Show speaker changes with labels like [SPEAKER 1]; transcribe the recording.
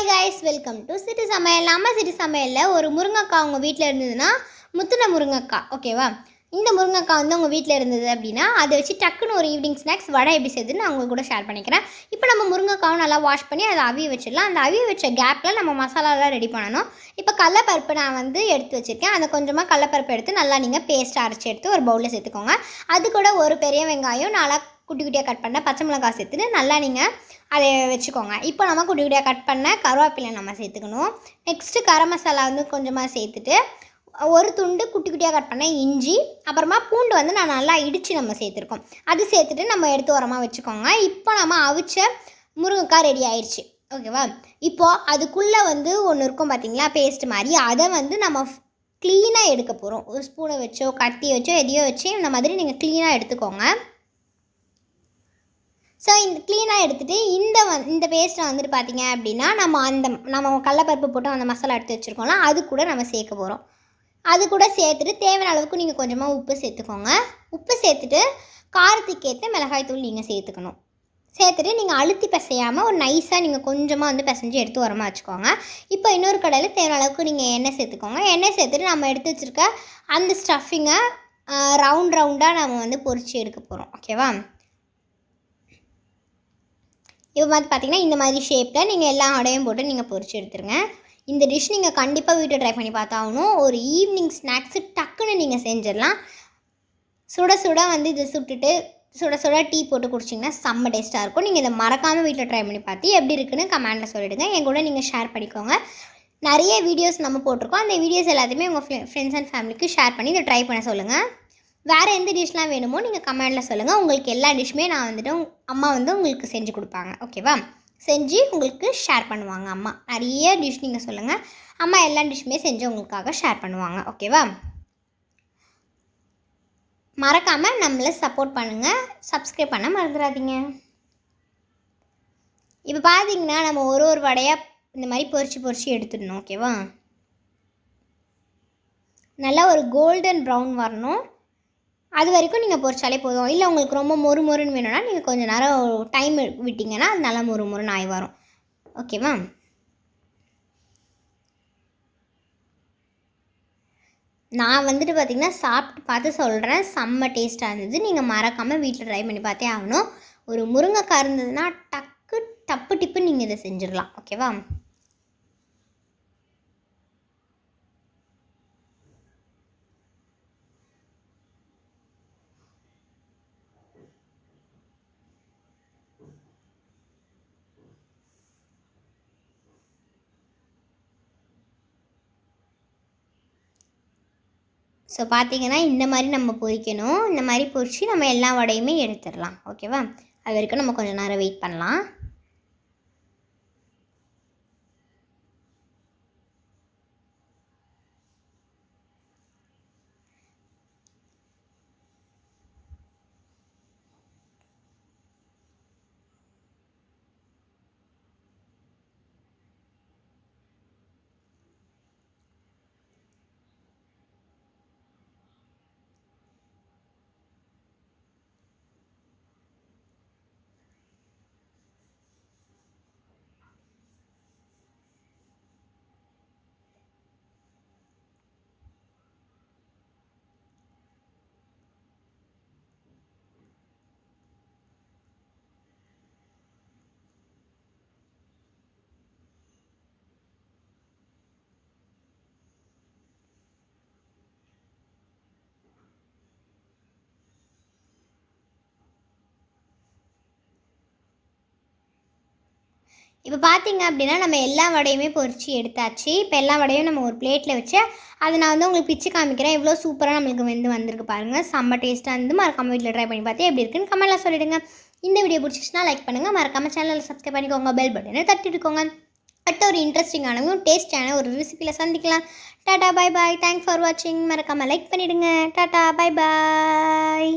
[SPEAKER 1] Hi guys welcome to city Samayal நம்ம city சமையலில் ஒரு முருங்கைக்காய் உங்கள் வீட்டில் இருந்ததுன்னா முத்துன முருங்கைக்காய் ஓகேவா இந்த முருங்கைக்காய் வந்து உங்கள் வீட்டில் இருந்தது அப்படின்னா அதை வச்சு டக்குன்னு ஒரு ஈவினிங் ஸ்நாக்ஸ் வடை எப்படி செய்யுதுன்னு நான் உங்கள் கூட ஷேர் பண்ணிக்கிறேன். இப்போ நம்ம முருங்கைக்காவும் நல்லா வாஷ் பண்ணி அதை அவிய வச்சிடலாம். அந்த அவிய வச்ச கேப்பில் நம்ம மசாலாலாம் ரெடி பண்ணணும். இப்போ கடலப்பருப்பு நான் வந்து எடுத்து வச்சுருக்கேன். அதை கொஞ்சமாக கடலப்பருப்பு எடுத்து நல்லா நீங்கள் பேஸ்ட் அரைச்சி எடுத்து ஒரு பவுலில் சேர்த்துக்கோங்க. அது கூட ஒரு பெரிய வெங்காயம் நல்லா குட்டி குட்டியாக கட் பண்ண பச்சை மிளகாய் சேர்த்துட்டு நல்லா நீங்கள் அதை வச்சுக்கோங்க. இப்போ நம்ம குட்டி குட்டியாக கட் பண்ண கருவேப்பிலை நம்ம சேர்த்துக்கணும். நெக்ஸ்ட்டு கரம் மசாலா வந்து கொஞ்சமாக சேர்த்துட்டு ஒரு துண்டு குட்டி குட்டியாக கட் பண்ண இஞ்சி அப்புறமா பூண்டு வந்து நான் நல்லா இடித்து நம்ம சேர்த்துருக்கோம். அது சேர்த்துட்டு நம்ம எடுத்து உரமாக வச்சுக்கோங்க. இப்போ நம்ம அவிச்ச முருங்கைக்காய் ரெடி ஆயிடுச்சு ஓகேவா இப்போது அதுக்குள்ளே வந்து ஒன்று இருக்கும் பார்த்தீங்களா பேஸ்ட் மாதிரி. அதை வந்து நம்ம க்ளீனாக எடுக்க போகிறோம் ஒரு ஸ்பூனை வச்சோ கத்தி வச்சோ எதையோ வச்சு இந்த மாதிரி நீங்கள் க்ளீனாக எடுத்துக்கோங்க. ஸோ இந்த க்ளீனாக எடுத்துகிட்டு இந்த வந் இந்த பேஸ்ட்டை வந்துட்டு பார்த்தீங்க அப்படின்னா நம்ம அந்த நம்ம கடலப்பருப்பு போட்டு அந்த மசாலா எடுத்து வச்சுருக்கோம்ல அது கூட நம்ம சேர்க்க போகிறோம் அது கூட சேர்த்துட்டு தேவையான அளவுக்கு நீங்கள் கொஞ்சமாக உப்பு சேர்த்துக்கோங்க. உப்பு சேர்த்துட்டு காரத்துக்கு ஏற்ற மிளகாய்த்தூள் நீங்கள் சேர்த்துக்கணும். சேர்த்துட்டு நீங்கள் அழுத்தி பிசையாமல் ஒரு நைஸாக நீங்கள் கொஞ்சமாக வந்து பிசைஞ்சு எடுத்து உரமாக வச்சுக்கோங்க. இப்போ இன்னொரு கடையில் தேவையான அளவுக்கு நீங்கள் எண்ணெய் சேர்த்துக்கோங்க. எண்ணெய் சேர்த்துட்டு நம்ம எடுத்து வச்சுருக்க அந்த ஸ்டஃபிங்கை ரவுண்ட் ரவுண்டாக நம்ம வந்து பொறிச்சு எடுக்க போகிறோம் ஓகேவா இப்போ வந்து பார்த்தீங்கன்னா இந்த மாதிரி ஷேப்பில் நீங்கள் எல்லா அடையும் போட்டு நீங்கள் பொறிச்சு எடுத்துருங்க. இந்த டிஷ் நீங்கள் கண்டிப்பாக வீட்டில் ட்ரை பண்ணி பார்த்தாகணும் ஒரு ஈவினிங் ஸ்நாக்ஸு டக்குன்னு நீங்கள் செஞ்சிடலாம். சுட சுட வந்து இதை சுட்டுட்டு சுட சுட டீ போட்டு குடிச்சிங்கன்னா செம்ம டேஸ்ட்டாக இருக்கும். நீங்கள் இதை மறக்காமல் வீட்டில் ட்ரை பண்ணி பார்த்து எப்படி இருக்குன்னு கமெண்ட்டில் சொல்லிவிடுங்க என் கூட நீங்கள் ஷேர் பண்ணிக்கோங்க. நிறைய வீடியோஸ் நம்ம போட்டிருக்கோம். அந்த வீடியோஸ் எல்லாத்தையுமே உங்கள் ஃப்ரெண்ட்ஸ் அண்ட் ஃபேமிலிக்கு ஷேர் பண்ணி இதை ட்ரை பண்ண சொல்லுங்கள் வேறு எந்த டிஷ்லாம் வேணுமோ நீங்கள் கமெண்டில் சொல்லுங்கள் உங்களுக்கு எல்லா டிஷ்ஷுமே நான் வந்துட்டு அம்மா வந்து உங்களுக்கு செஞ்சு கொடுப்பாங்க. ஓகேவா செஞ்சு உங்களுக்கு ஷேர் பண்ணுவாங்க அம்மா. நிறைய டிஷ் நீங்கள் சொல்லுங்கள் அம்மா எல்லா டிஷ்ஷுமே செஞ்சு உங்களுக்காக ஷேர் பண்ணுவாங்க. ஓகேவா மறக்காமல் நம்மளை சப்போர்ட் பண்ணுங்கள் சப்ஸ்கிரைப் பண்ண மறந்துடாதீங்க இப்போ பார்த்தீங்கன்னா நம்ம ஒரு ஒரு வடையாக இந்த மாதிரி பொறிச்சு பொறிச்சு எடுத்துடணும். ஓகேவா நல்லா ஒரு கோல்டன் ப்ரௌன் வரணும். அது வரைக்கும் நீங்கள் பொறிச்சாலே போதும். இல்லை உங்களுக்கு ரொம்ப மொறு மொறுன்னு வேணும்னா நீங்கள் கொஞ்சம் நேரம் டைம் விட்டிங்கன்னா அது நல்லா மொறு மொறுன்னு ஆகி வரும். ஓகேவா நான் வந்துட்டு பார்த்திங்கன்னா சாப்பிட்டு பார்த்து சொல்கிறேன் செம்ம டேஸ்ட்டாக இருந்தது. நீங்கள் மறக்காமல் வீட்டில் ட்ரை பண்ணி பார்த்தே ஆகணும். ஒரு முருங்கைக்காய் இருந்ததுன்னா டக்கு டப்பு டிப்பு நீங்கள் இதை செஞ்சிடலாம். ஓகேவா ஸோ பார்த்தீங்கன்னா இந்த மாதிரி நம்ம பொரிக்கணும் இந்த மாதிரி பொரித்து நம்ம எல்லா வடையுமே எடுத்துடலாம். ஓகேவா அது வரைக்கும் நம்ம கொஞ்சம் நேரம் வெயிட் பண்ணலாம். இப்போ பார்த்தீங்க அப்படின்னா நம்ம எல்லா வடையுமே பொரிச்சு எடுத்தாச்சு. இப்போ எல்லா வடையும் நம்ம ஒரு பிளேட்டில் வச்சு அதை நான் வந்து உங்களுக்கு பிச்சு காமிக்கிறேன். எவ்வளோ சூப்பராக நம்மளுக்கு வந்து வந்திருக்கு பாருங்கள் செம்ம டேஸ்ட்டாக இருந்து மறக்காம வீட்டில் ட்ரை பண்ணி பார்த்து எப்படி இருக்குன்னு கமெண்ட்டில் சொல்லிவிடுங்க இந்த வீடியோ பிடிச்சிச்சுன்னா லைக் பண்ணுங்கள் மறக்காம சேனலில் சப்ஸ்கிரைப் பண்ணிக்கோங்க. பெல் பட்டனை தட்டிட்டுக்கோங்க அடுத்த ஒரு இன்ட்ரெஸ்டிங்கானவும் டேஸ்டான ஒரு ரெசிபியில் சந்திக்கலாம். Tata bye bye thanks for வாட்சிங் மறக்காமல் லைக் பண்ணிவிடுங்க டாட்டா பை பாய்